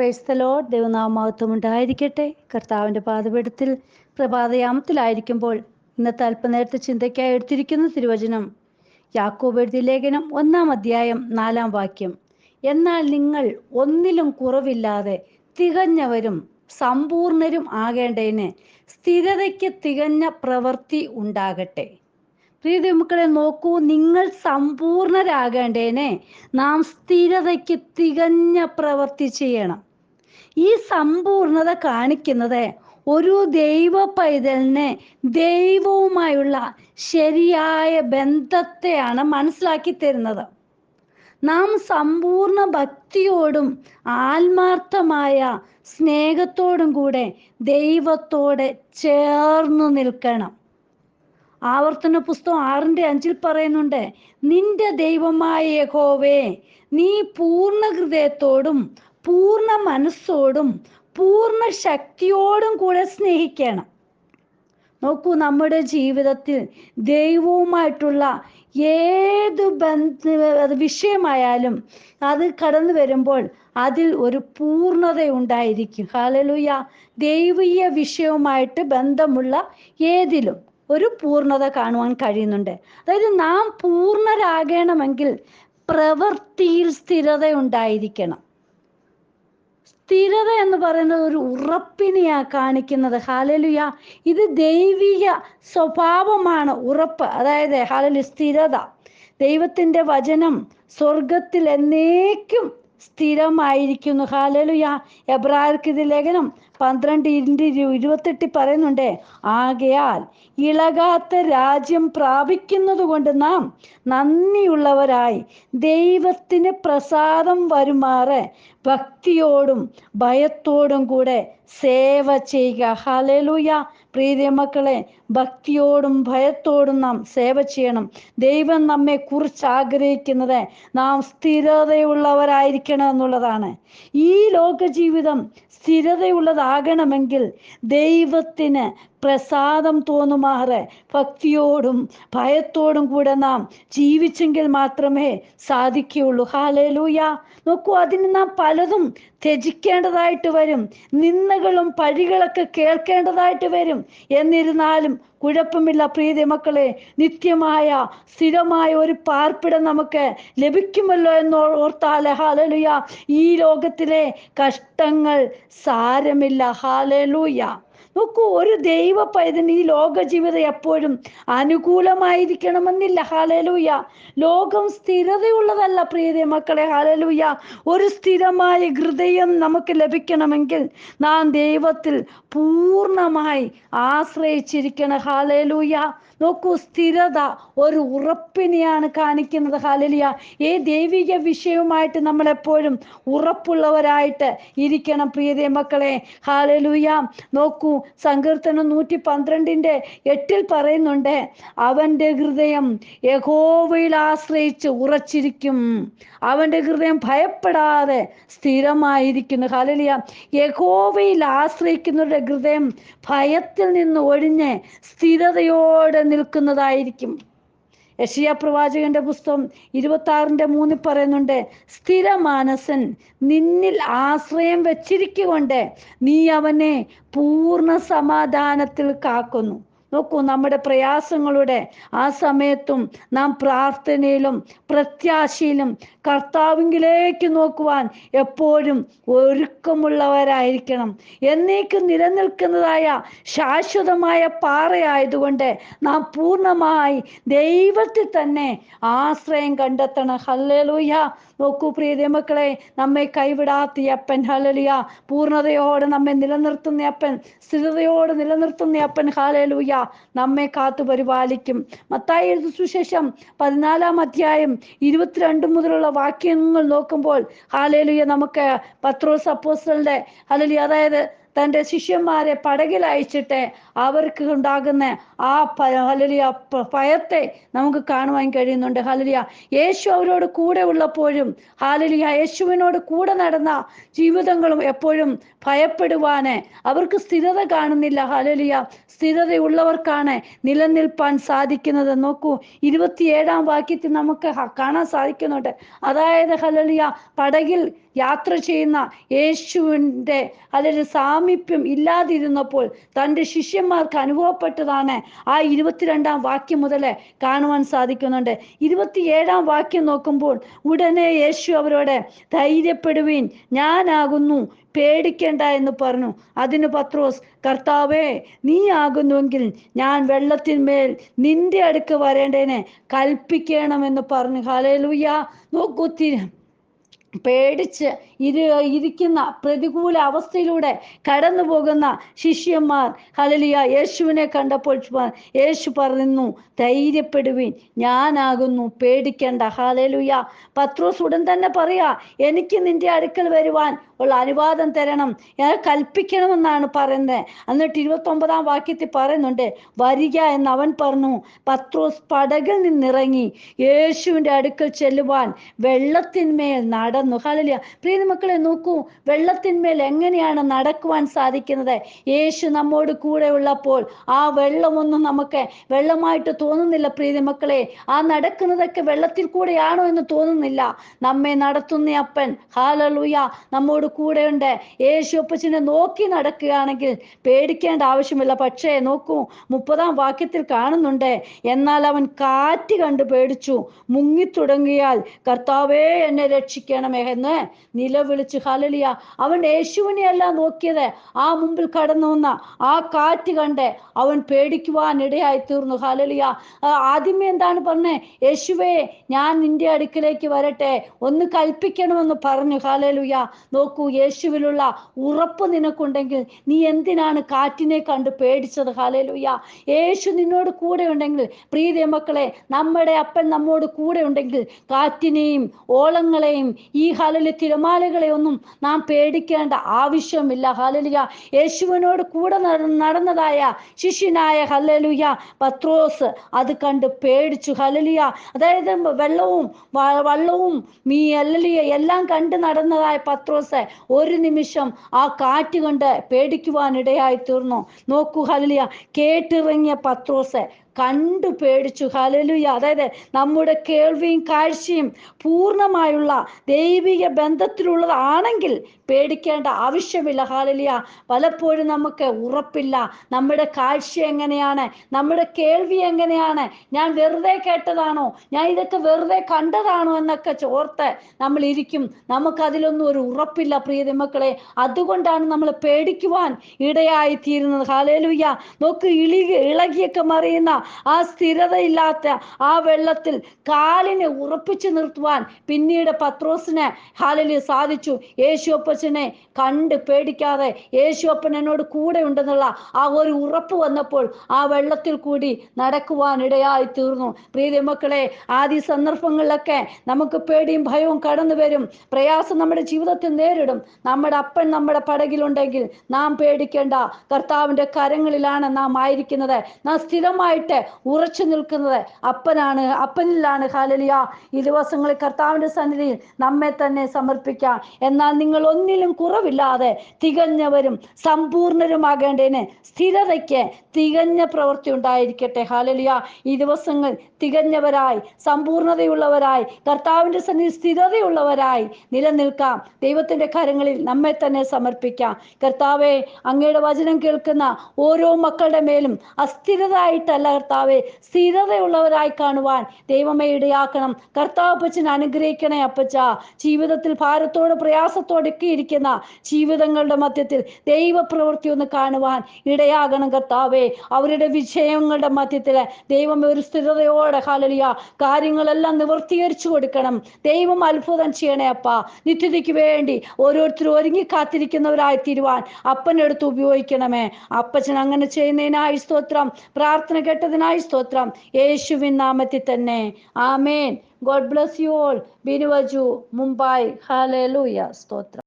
പ്രൈസ്തലോ ദൈവനാമഹത്വം ഉണ്ടായിരിക്കട്ടെ. കർത്താവിന്റെ പാതപീഠത്തിൽ പ്രഭാതയാമത്തിലായിരിക്കുമ്പോൾ ഇന്നത്തെ അല്പനേരത്തെ ചിന്തയ്ക്കായി എടുത്തിരിക്കുന്ന തിരുവചനം യാക്കോബ് എഴുതിയ ലേഖനം ഒന്നാം അധ്യായം നാലാം വാക്യം. എന്നാൽ നിങ്ങൾ ഒന്നിലും കുറവില്ലാതെ തികഞ്ഞവരും സമ്പൂർണരും ആകേണ്ടതിന് സ്ഥിരതയ്ക്ക് തികഞ്ഞ പ്രവൃത്തി ഉണ്ടാകട്ടെ. പ്രീതി മക്കളെ നോക്കൂ നിങ്ങൾ സമ്പൂർണരാകേണ്ടേനെ നാം സ്ഥിരതയ്ക്ക് തികഞ്ഞ പ്രവൃത്തി ചെയ്യണം. ഈ സമ്പൂർണത കാണിക്കുന്നത് ഒരു ദൈവ പൈതലിനെ ദൈവവുമായുള്ള ശരിയായ ബന്ധത്തെയാണ് മനസ്സിലാക്കി തരുന്നത്. നാം സമ്പൂർണ ഭക്തിയോടും ആത്മാർത്ഥമായ സ്നേഹത്തോടും കൂടെ ദൈവത്തോടെ ചേർന്നു നിൽക്കണം. ആവർത്തന പുസ്തകം ആറിന്റെ അഞ്ചിൽ പറയുന്നുണ്ട് നിന്റെ ദൈവമായ യഹോവേ നീ പൂർണ ഹൃദയത്തോടും പൂർണ മനസ്സോടും പൂർണ ശക്തിയോടും കൂടെ സ്നേഹിക്കണം. നോക്കൂ നമ്മുടെ ജീവിതത്തിൽ ദൈവവുമായിട്ടുള്ള ഏത് ബന്ധ വിഷയമായാലും അത് കടന്നു വരുമ്പോൾ അതിൽ ഒരു പൂർണത ഉണ്ടായിരിക്കും ഹാലലുയ ദൈവീയ വിഷയവുമായിട്ട് ബന്ധമുള്ള ഏതിലും ഒരു പൂർണത കാണുവാൻ കഴിയുന്നുണ്ട്. അതായത് നാം പൂർണരാകണമെങ്കിൽ പ്രവൃത്തിയിൽ സ്ഥിരത ഉണ്ടായിരിക്കണം സ്ഥിരത എന്ന് പറയുന്നത് ഒരു ഉറപ്പിനെയാ കാണിക്കുന്നത്. ഹാലലുയ ഇത് ദൈവിക സ്വഭാവമാണ് ഉറപ്പ്. അതായത് ഹാലലു സ്ഥിരത. ദൈവത്തിന്റെ വചനം സ്വർഗത്തിൽ എന്നേക്കും സ്ഥിരമായിരിക്കുന്നു. ഹാലലുയ എബ്രാർക്ക് ഇത് ലേഖനം പന്ത്രണ്ട് ഇന്റെ ഇരുപത്തെട്ടി പറയുന്നുണ്ട്. ആകയാൽ ഇളകാത്ത രാജ്യം പ്രാപിക്കുന്നത് കൊണ്ട് നാം നന്ദിയുള്ളവരായി ദൈവത്തിന് പ്രസാദം വരുമാറ് ഭക്തിയോടും ഭയത്തോടും കൂടെ സേവ ചെയ്യുക. ഹലലുയ പ്രീതി മക്കളെ ഭക്തിയോടും ഭയത്തോടും നാം സേവ ചെയ്യണം. ദൈവം നമ്മെ കുറിച്ച് ആഗ്രഹിക്കുന്നത് നാം സ്ഥിരതയുള്ളവരായിരിക്കണം എന്നുള്ളതാണ്. ഈ ലോക ജീവിതം സ്ഥിരതയുള്ളതാകണമെങ്കിൽ ദൈവത്തിന് പ്രസാദം തോന്നുമാറ്. ഭക്തിയോടും ഭയത്തോടും കൂടെ നാം ജീവിച്ചെങ്കിൽ മാത്രമേ സാധിക്കുകയുള്ളൂ. ഹാലേലൂയ നോക്കൂ അതിന് നാം പലതും ത്യജിക്കേണ്ടതായിട്ട് വരും. നിന്ദകളും പഴികളൊക്കെ കേൾക്കേണ്ടതായിട്ട് വരും. എന്നിരുന്നാലും കുഴപ്പമില്ല പ്രീതി മക്കളെ. നിത്യമായ സ്ഥിരമായ ഒരു പാർപ്പിടം നമുക്ക് ലഭിക്കുമല്ലോ എന്ന് ഓർത്താൽ ഹാലലുയ ഈ ലോകത്തിലെ കഷ്ടങ്ങൾ സാരമില്ല. ഹാലലൂയ നോക്കൂ ഒരു ദൈവ പൈതന് ഈ ലോക ജീവിതം എപ്പോഴും അനുകൂലമായിരിക്കണമെന്നില്ല. ഹാലലൂയ ലോകം സ്ഥിരതയുള്ളതല്ല പ്രിയതേ മക്കളെ ഹാലലൂയ ഒരു സ്ഥിരമായ ഹൃദയം നമുക്ക് ലഭിക്കണമെങ്കിൽ നാം ദൈവത്തിൽ പൂർണമായി ആശ്രയിച്ചിരിക്കണം. ഹാലലൂയ നോക്കൂ സ്ഥിരത ഒരു ഉറപ്പിനെയാണ് കാണിക്കുന്നത്. ഹാലലിയ ഈ ദൈവിക വിഷയവുമായിട്ട് നമ്മൾ എപ്പോഴും ഉറപ്പുള്ളവരായിട്ട് ഇരിക്കണം പ്രിയതേ മക്കളെ. ഹാലലൂയ നോക്കൂ സങ്കീർത്തനം നൂറ്റി പന്ത്രണ്ടിന്റെ എട്ടിൽ പറയുന്നുണ്ട് അവന്റെ ഹൃദയം യഹോവയിൽ ആശ്രയിച്ച് ഉറച്ചിരിക്കും. അവന്റെ ഹൃദയം ഭയപ്പെടാതെ സ്ഥിരമായിരിക്കുന്നു. ഹാലലിയ യഹോവയിൽ ആശ്രയിക്കുന്നവരുടെ ഹൃദയം ഭയത്തിൽ നിന്ന് ഒഴിഞ്ഞ് സ്ഥിരതയോടെ നിൽക്കുന്നതായിരിക്കും. യഷിയ പ്രവാചകന്റെ പുസ്തകം ഇരുപത്തി ആറിന്റെ മൂന്നിൽ പറയുന്നുണ്ട് സ്ഥിര മാനസൻ നിന്നിൽ ആശ്രയം വെച്ചിരിക്കൊണ്ട് നീ അവനെ പൂർണ സമാധാനത്തിൽ കാക്കുന്നു. നോക്കൂ നമ്മുടെ പ്രയാസങ്ങളുടെ ആ സമയത്തും നാം പ്രാർത്ഥനയിലും പ്രത്യാശയിലും കർത്താവിങ്കിലേക്ക് നോക്കുവാൻ എപ്പോഴും ഒരുക്കമുള്ളവരായിരിക്കണം. എന്നേക്കും നിലനിൽക്കുന്നതായ ശാശ്വതമായ പാറയായതുകൊണ്ട് നാം പൂർണമായി ദൈവത്തിൽ തന്നെ ആശ്രയം കണ്ടെത്തണം. ഹല്ലലൂയ. നോക്കൂ പ്രിയ മക്കളെ നമ്മെ കൈവിടാത്ത അപ്പൻ ഹലലിയ പൂർണതയോടെ നമ്മെ നിലനിർത്തുന്ന അപ്പൻ സ്ഥിരതയോടെ നിലനിർത്തുന്ന അപ്പൻ ഹാലലൂയ നമ്മെ കാത്തു പരിപാലിക്കും. മത്തായി എഴുതു സുശേഷം പതിനാലാം അധ്യായം ഇരുപത്തിരണ്ട് മുതലുള്ള വാക്യങ്ങൾ നോക്കുമ്പോൾ ഹാലേലുയ നമുക്ക് പത്രോസ് അപ്പോസ്റ്റലിന്റെ അല്ലെങ്കിൽ അതായത് തന്റെ ശിഷ്യന്മാരെ പടകിൽ അയച്ചിട്ട് അവർക്ക് ഉണ്ടാകുന്ന ആ ഹലലിയ ഭയത്തെ നമുക്ക് കാണുവാൻ കഴിയുന്നുണ്ട്. ഹലലിയ യേശു അവരോട് കൂടെ ഉള്ളപ്പോഴും ഹാലലിയ യേശുവിനോട് കൂടെ നടന്ന ജീവിതങ്ങളും എപ്പോഴും ഭയപ്പെടുവാന് അവർക്ക് സ്ഥിരത കാണുന്നില്ല. ഹലലിയ സ്ഥിരതയുള്ളവർക്കാണ് നിലനിൽപ്പാൻ സാധിക്കുന്നത്. നോക്കൂ ഇരുപത്തിയേഴാം വാക്യത്തിൽ നമുക്ക് കാണാൻ സാധിക്കുന്നുണ്ട്. അതായത് ഹലലിയ പടകിൽ യാത്ര ചെയ്യുന്ന യേശുവിന്റെ അതൊരു സാമീപ്യം ഇല്ലാതിരുന്നപ്പോൾ തന്റെ ശിഷ്യന്മാർക്ക് അനുഭവപ്പെട്ടതാണ് ആ ഇരുപത്തിരണ്ടാം വാക്യം മുതൽ കാണുവാൻ സാധിക്കുന്നുണ്ട്. ഇരുപത്തിയേഴാം വാക്യം നോക്കുമ്പോൾ ഉടനെ യേശു അവരോട് ധൈര്യപ്പെടുവീൻ ഞാനാകുന്നു പേടിക്കേണ്ട എന്ന് പറഞ്ഞു. അതിന് പത്രോസ് കർത്താവേ നീ ആകുന്നുവെങ്കിൽ ഞാൻ വെള്ളത്തിന്മേൽ നിന്റെ അടുക്ക് വരേണ്ടതിനെ കൽപ്പിക്കണമെന്ന് പറഞ്ഞു. ഹാലേലൂയ നോക്കൂ തി- പേടിച്ച് ഇരു ഇരിക്കുന്ന പ്രതികൂല അവസ്ഥയിലൂടെ കടന്നു പോകുന്ന ശിഷ്യന്മാർ ഹലലിയ യേശുവിനെ കണ്ടപ്പോൾ യേശു പറയുന്നു ധൈര്യപ്പെടുവിൻ ഞാനാകുന്നു പേടിക്കേണ്ട ഹലലുയ പത്രോസ് ഉടൻ തന്നെ പറയാ എനിക്ക് നിന്റെ അടുക്കൽ വരുവാൻ ഉള്ള അനുവാദം തരണം. ഞാൻ കൽപ്പിക്കണമെന്നാണ് പറയുന്നത് എന്നിട്ട് ഇരുപത്തൊമ്പതാം വാക്യത്തിൽ പറയുന്നുണ്ട് വരിക എന്ന് അവൻ പറഞ്ഞു. പത്രോസ് പടകിൽ നിന്നിറങ്ങി യേശുവിന്റെ അടുക്കൽ ചെല്ലുവാൻ വെള്ളത്തിന്മേൽ നടന്നു. ഹലിയ പ്രിയ മക്കളെ നോക്കൂ വെള്ളത്തിന്മേൽ എങ്ങനെയാണ് നടക്കുവാൻ സാധിക്കുന്നത്? യേശു നമ്മോട് കൂടെ ഉള്ളപ്പോൾ ആ വെള്ളമൊന്നും നമുക്ക് വെള്ളമായിട്ട് തോന്നുന്നില്ല. പ്രീതി മക്കളെ ആ നടക്കുന്നതൊക്കെ വെള്ളത്തിൽ കൂടെയാണോ എന്ന് തോന്നുന്നില്ല. നമ്മെ നടത്തുന്ന അപ്പൻ ഹാലലൂയ നമ്മോട് കൂടെയുണ്ട്. യേശു അപ്പച്ചനെ നോക്കി നടക്കുകയാണെങ്കിൽ പേടിക്കേണ്ട ആവശ്യമില്ല. പക്ഷേ നോക്കൂ മുപ്പതാം വാക്യത്തിൽ കാണുന്നുണ്ട്. എന്നാൽ അവൻ കാറ്റ് കണ്ട് പേടിച്ചു. മുങ്ങിത്തുടങ്ങിയാൽ കർത്താവേ എന്നെ രക്ഷിക്കണമേ എന്ന് നിലവിളിച്ച് ഹലലിയ അവൻ യേശുവിനെയല്ല നോക്കിയത്. ആ മുമ്പിൽ കടന്നു വന്ന ആ കാറ്റ് കണ്ട് അവൻ പേടിക്കുവാൻ ഇടയായി തീർന്നു ഹലലിയ ആദ്യമേ എന്താണ് പറഞ്ഞേ? യേശുവേ ഞാൻ നിന്റെ അടുക്കിലേക്ക് വരട്ടെ. ഒന്ന് കൽപ്പിക്കണമെന്ന് പറഞ്ഞു. ഹാലലുയ നോക്കൂ യേശുവിലുള്ള ഉറപ്പ് നിനക്കുണ്ടെങ്കിൽ നീ എന്തിനാണ് കാറ്റിനെ കണ്ട് പേടിച്ചത്? ഹാലലുയ യേശു നിന്നോട് കൂടെ ഉണ്ടെങ്കിൽ പ്രീതി മക്കളെ നമ്മുടെ അപ്പൻ നമ്മോട് കൂടെ ഉണ്ടെങ്കിൽ കാറ്റിനെയും ഓളങ്ങളെയും ഈ ഹലലി തിരമാലകളെ ഒന്നും നാം പേടിക്കേണ്ട ആവശ്യമില്ല. ഹാലലുയ യേശുവിനോട് കൂടെ നടന്നതായ ശിഷ്യനായ ഹലലുയ പത്രോസ് അത് കണ്ട് പേടിച്ചു. ഹലലിയ അതായത് വെള്ളവും വള്ളവും മീ അല്ലലിയ എല്ലാം കണ്ട് നടന്നതായ പത്രോസ് ഒരു നിമിഷം ആ കാറ്റ് കൊണ്ട് പേടിക്കുവാനിടയായി തീർന്നു. നോക്കൂ ഹലിയ കേട്ടിറങ്ങിയ പത്രോസ് കണ്ടു പേടിച്ചു. ഹലലുയ അതായത് നമ്മുടെ കേൾവിയും കാഴ്ചയും പൂർണമായുള്ള ദൈവിക ബന്ധത്തിലുള്ളതാണെങ്കിൽ പേടിക്കേണ്ട ആവശ്യമില്ല. ഹാലലിയ പലപ്പോഴും നമുക്ക് ഉറപ്പില്ല. നമ്മുടെ കാഴ്ച എങ്ങനെയാണ്? നമ്മുടെ കേൾവി എങ്ങനെയാണ്? ഞാൻ വെറുതെ കേട്ടതാണോ? ഞാൻ ഇതൊക്കെ വെറുതെ കണ്ടതാണോ എന്നൊക്കെ ചോർത്ത് നമ്മൾ ഇരിക്കും. നമുക്കതിലൊന്നും ഒരു ഉറപ്പില്ല പ്രിയ മക്കളെ അതുകൊണ്ടാണ് നമ്മൾ പേടിക്കുവാൻ ഇടയായി തീരുന്നത് ഹാലേലുയ്യ നോക്ക് ഇളി ഇളകിയൊക്കെ മറിയുന്ന ആ സ്ഥിരതയില്ലാത്ത ആ വെള്ളത്തിൽ കാലിനെ ഉറപ്പിച്ചു നിർത്തുവാൻ പിന്നീട് പത്രോസിന് ഹാലലി സാധിച്ചു. യേശു അപ്പച്ചനെ കണ്ട് പേടിക്കാതെ യേശു അപ്പൻ എന്നോട് കൂടെ ഉണ്ടെന്നുള്ള ആ ഒരു ഉറപ്പ് വന്നപ്പോൾ ആ വെള്ളത്തിൽ കൂടി നടക്കുവാൻ ഇടയായി തീർന്നു. പ്രീതി മക്കളെ ആദ്യ സന്ദർഭങ്ങളിലൊക്കെ നമുക്ക് പേടിയും ഭയവും കടന്നു വരും. പ്രയാസം നമ്മുടെ ജീവിതത്തിൽ നേരിടും. നമ്മുടെ അപ്പൻ നമ്മുടെ പടകിലുണ്ടെങ്കിൽ നാം പേടിക്കേണ്ട കർത്താവിന്റെ കരങ്ങളിലാണ് നാം ആയിരിക്കുന്നത്. നാം സ്ഥിരമായിട്ട് ഉറച്ചു നിൽക്കുന്നത് അപ്പനാണ് അപ്പനിലാണ്. ഹാലലിയ ഈ ദിവസങ്ങളിൽ കർത്താവിന്റെ സന്നിധിയിൽ നമ്മെ തന്നെ സമർപ്പിക്കാം. എന്നാൽ നിങ്ങൾ ഒന്നിലും കുറവില്ലാതെ തികഞ്ഞവരും സമ്പൂർണരുമാകേണ്ടതിന് സ്ഥിരതയ്ക്ക് തികഞ്ഞ പ്രവൃത്തി ഉണ്ടായിരിക്കട്ടെ. ഹാലലിയ ഈ ദിവസങ്ങൾ തികഞ്ഞവരായി സമ്പൂർണതയുള്ളവരായി കർത്താവിന്റെ സന്നിധി സ്ഥിരതയുള്ളവരായി നിലനിൽക്കാം. ദൈവത്തിന്റെ കാര്യങ്ങളിൽ നമ്മെ തന്നെ സമർപ്പിക്കാം. കർത്താവെ അങ്ങയുടെ വചനം കേൾക്കുന്ന ഓരോ മക്കളുടെ മേലും അസ്ഥിരതായിട്ടല്ല കർത്താവെ സ്ഥിരതയുള്ളവരായി കാണുവാൻ ദൈവമേ ഇടയാക്കണം. കർത്താവ് അപ്പച്ചൻ അനുഗ്രഹിക്കണേ അപ്പച്ച. ജീവിതത്തിൽ ഭാരത്തോട് പ്രയാസത്തോടൊക്കെ ഇരിക്കുന്ന ജീവിതങ്ങളുടെ മധ്യത്തിൽ ദൈവപ്രവൃത്തി ഒന്ന് കാണുവാൻ ഇടയാകണം കർത്താവെ. അവരുടെ വിജയങ്ങളുടെ മധ്യത്തിൽ ദൈവം ഒരു സ്ഥിരതയോടെ ഹാലലിയ കാര്യങ്ങളെല്ലാം നിവർത്തീകരിച്ചു കൊടുക്കണം. ദൈവം അത്ഭുതം ചെയ്യണേ അപ്പ. നിത്യതയ്ക്ക് വേണ്ടി ഓരോരുത്തരും ഒരുങ്ങി കാത്തിരിക്കുന്നവരായി തീരുവാൻ അപ്പനെടുത്ത് ഉപയോഗിക്കണമേ. അപ്പച്ചൻ അങ്ങനെ ചെയ്യുന്നതിനായി സ്തോത്രം. പ്രാർത്ഥന കേട്ടതിനായി സ്തോത്രം. യേശുവിൻ നാമത്തിൽ തന്നെ. ആമേൻ. God bless you all. ബിനുവജു Mumbai ഹാലൂയ സ്തോത്രം.